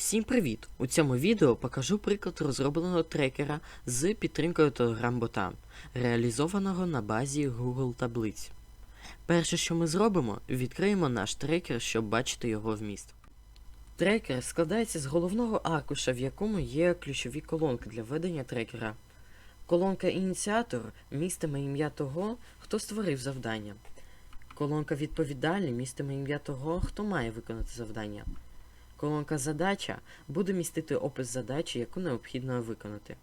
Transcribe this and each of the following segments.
Всім привіт! У цьому відео покажу приклад розробленого трекера з підтримкою Telegram-бота, реалізованого на базі Google таблиць. Перше, що ми зробимо, відкриємо наш трекер, щоб бачити його вміст. Трекер складається з головного аркуша, в якому є ключові колонки для ведення трекера. Колонка ініціатор містиме ім'я того, хто створив завдання. Колонка відповідальний містиме ім'я того, хто має виконати завдання. Колонка задача буде містити опис задачі, яку необхідно виконати.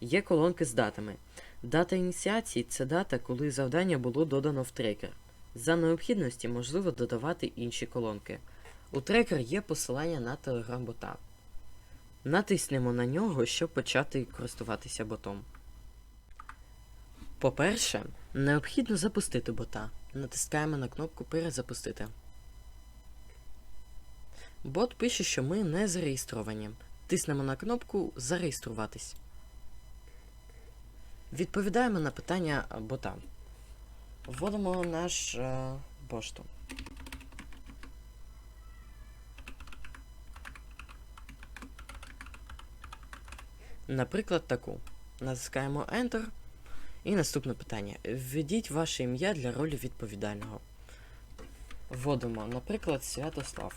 Є колонки з датами. Дата ініціації це дата, коли завдання було додано в трекер. За необхідності можливо додавати інші колонки. У трекер є посилання на Telegram-бота. Натиснемо на нього, щоб почати користуватися ботом. По-перше, необхідно запустити бота. Натискаємо на кнопку Перезапустити. Бот пише, що ми не зареєстровані. Тиснемо на кнопку Зареєструватись. Відповідаємо на питання бота. Вводимо наш е, пошту. Наприклад, таку. Натискаємо Enter. І наступне питання. Введіть ваше ім'я для ролі відповідального. Вводимо, наприклад, Святослав.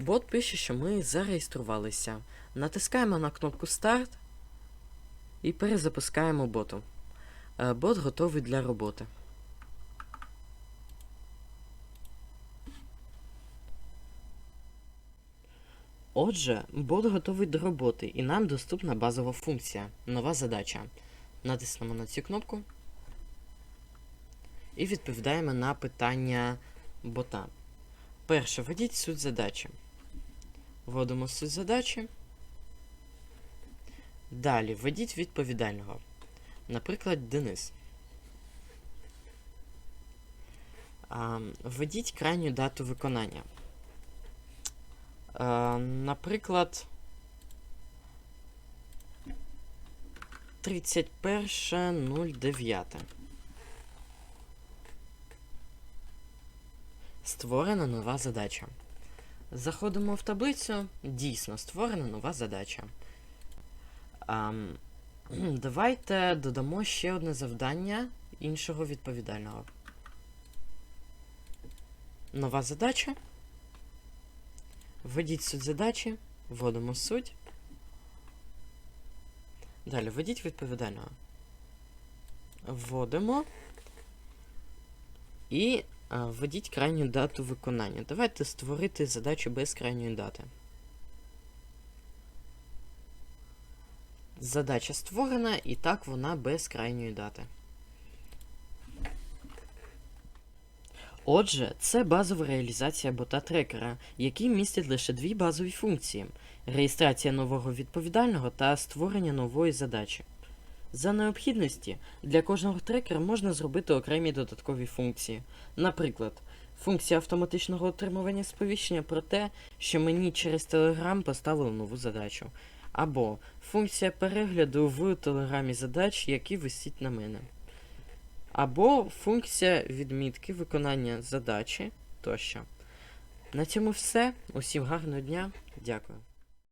Бот пише, що ми зареєструвалися. Натискаємо на кнопку Старт і перезапускаємо боту. Е, Бот готовий для роботи. Отже, бот готовий до роботи і нам доступна базова функція. Нова задача. Натиснемо на цю кнопку і відповідаємо на питання бота. Перше, введіть суть задачі. Вводимо суть задачі. Далі введіть відповідального. Наприклад, Денис. Введіть крайню дату виконання. Наприклад, 31.09. Створена нова задача. Заходимо в таблицю. Дійсно, створена нова задача. Ам, давайте додамо ще одне завдання іншого відповідального. Нова задача. Введіть суть задачі. Вводимо суть. Далі введіть відповідального. Вводимо. І Введіть крайню дату виконання. Давайте створити задачу без крайньої дати. Задача створена, і так вона без крайньої дати. Отже, це базова реалізація бота трекера, який містить лише дві базові функції: реєстрація нового відповідального та створення нової задачі. За необхідності для кожного трекера можна зробити окремі додаткові функції. Наприклад, функція автоматичного отримування сповіщення про те, що мені через Telegram поставили нову задачу. Або функція перегляду в телеграмі задач, які висять на мене. Або функція відмітки виконання задачі тощо. На цьому все. Усім гарного дня. Дякую.